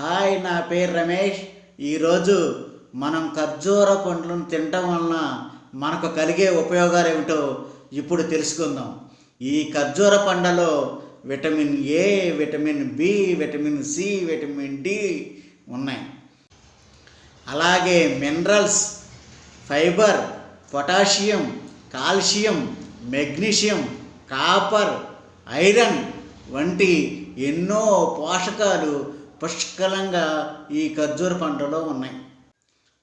Hi నా పేరు రమేష్. ఈరోజు మనం ఖర్జూర పండ్లను తినటం వలన మనకు కలిగే ఉపయోగాలు ఏమిటో ఇప్పుడు తెలుసుకుందాం. ఈ ఖర్జూర పండ్లలో vitamin A vitamin B vitamin C vitamin D ఉన్నాయి. అలాగే minerals fibre potassium calcium magnesium copper iron వంటి ఎన్నో పోషకాలు పుష్కలంగా ఈ ఖర్జూర పంటలో ఉన్నాయి.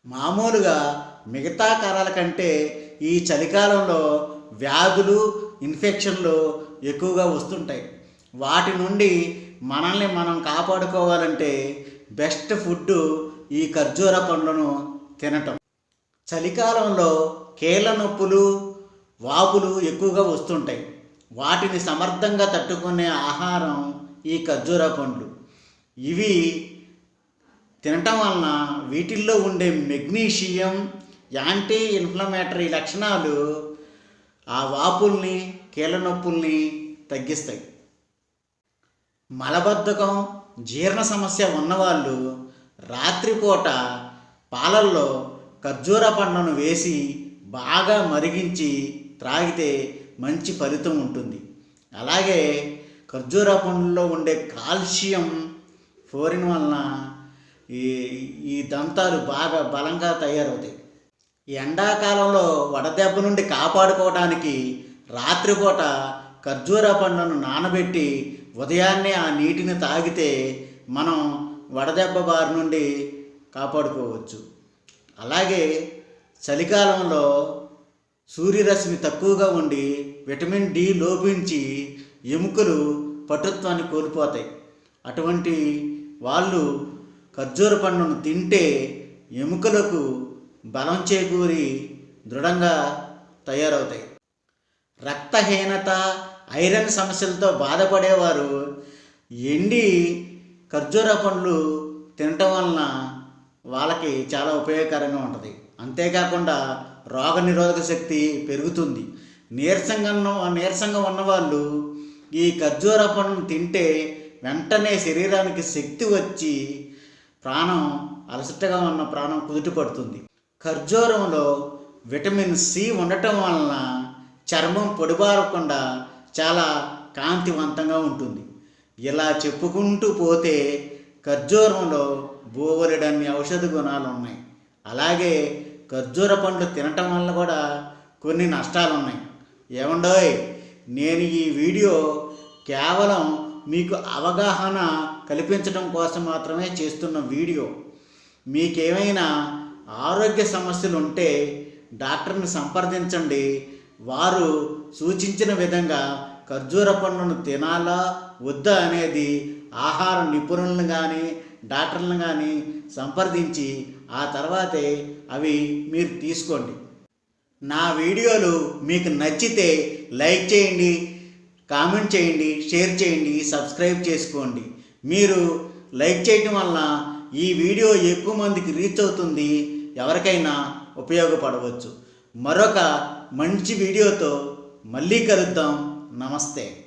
మామూలుగా మిగతా కాలాల కంటే ఈ చలికాలంలో వ్యాధులు ఇన్ఫెక్షన్లు ఎక్కువగా వస్తుంటాయి. వాటి నుండి మనల్ని మనం కాపాడుకోవాలంటే బెస్ట్ ఫుడ్ ఈ ఖర్జూర పండ్లను తినటం. చలికాలంలో కీళ్ళ నొప్పులు వాపులు ఎక్కువగా వస్తుంటాయి. వాటిని సమర్థంగా తట్టుకునే ఆహారం ఈ ఖర్జూర పండ్లు. ఇవి తినటం వలన వీటిల్లో ఉండే మెగ్నీషియం యాంటీ ఇన్ఫ్లమేటరీ లక్షణాలు ఆ వాపుల్ని కీళ్ళ నొప్పుల్ని తగ్గిస్తాయి. మలబద్ధకం జీర్ణ సమస్య ఉన్నవాళ్ళు రాత్రిపూట పాలల్లో ఖర్జూర పండ్లను వేసి బాగా మరిగించి త్రాగితే మంచి ఫలితం ఉంటుంది. అలాగే ఖర్జూర పండ్లలో ఉండే కాల్షియం ఫోరిన్ వలన ఈ ఈ దంతాలు బాగా బలంగా తయారవుతాయి. ఎండాకాలంలో వడదెబ్బ నుండి కాపాడుకోవడానికి రాత్రిపూట ఖర్జూర పండ్లను నానబెట్టి ఉదయాన్నే ఆ నీటిని తాగితే మనం వడదెబ్బ బారి నుండి కాపాడుకోవచ్చు. అలాగే చలికాలంలో సూర్యరశ్మి తక్కువగా ఉండి విటమిన్ డి లోపించి ఎముకలు పటుత్వాన్ని కోల్పోతాయి. అటువంటి వాళ్ళు ఖర్జూర పండును తింటే ఎముకలకు బలం చేకూరి దృఢంగా తయారవుతాయి. రక్తహీనత ఐరన్ సమస్యలతో బాధపడేవారు ఎండి ఖర్జూర పండ్లు తినటం వలన వాళ్ళకి చాలా ఉపయోగకరంగా ఉంటుంది. అంతేకాకుండా రోగ నిరోధక శక్తి పెరుగుతుంది. నీరసంగా ఉన్న నీరసంగా ఉన్నవాళ్ళు ఈ ఖర్జూర పండును తింటే వెంటనే శరీరానికి శక్తి వచ్చి ప్రాణం అలసటగా ఉన్న ప్రాణం కుదుట పడుతుంది. ఖర్జూరంలో విటమిన్ సి ఉండటం వలన చర్మం పొడిబారకుండా చాలా కాంతివంతంగా ఉంటుంది. ఇలా చెప్పుకుంటూ పోతే ఖర్జూరంలో బోవరెడన్ని ఔషధ గుణాలు ఉన్నాయి. అలాగే ఖర్జూర పండ్లు తినటం వల్ల కూడా కొన్ని నష్టాలు ఉన్నాయి ఏమండోయ్ నేను ఈ వీడియో కేవలం మీకు అవగాహన కల్పించడం కోసం మాత్రమే చేస్తున్న వీడియో. మీకేమైనా ఆరోగ్య సమస్యలు ఉంటే డాక్టర్ని సంప్రదించండి. వారు సూచించిన విధంగా ఖర్జూర పండును తినాలా వద్దా అనేది ఆహార నిపుణులను కానీ డాక్టర్లను కానీ సంప్రదించి ఆ తర్వాతే అవి మీరు తీసుకోండి. నా వీడియోలు మీకు నచ్చితే లైక్ చేయండి కామెంట్ చేయండి షేర్ చేయండి సబ్స్క్రైబ్ చేసుకోండి. మీరు లైక్ చేయటం వలన ఈ వీడియో ఎక్కువ మందికి రీచ్ అవుతుంది ఎవరికైనా ఉపయోగపడవచ్చు. మరొక మంచి వీడియోతో మళ్ళీ కలుద్దాం. నమస్తే.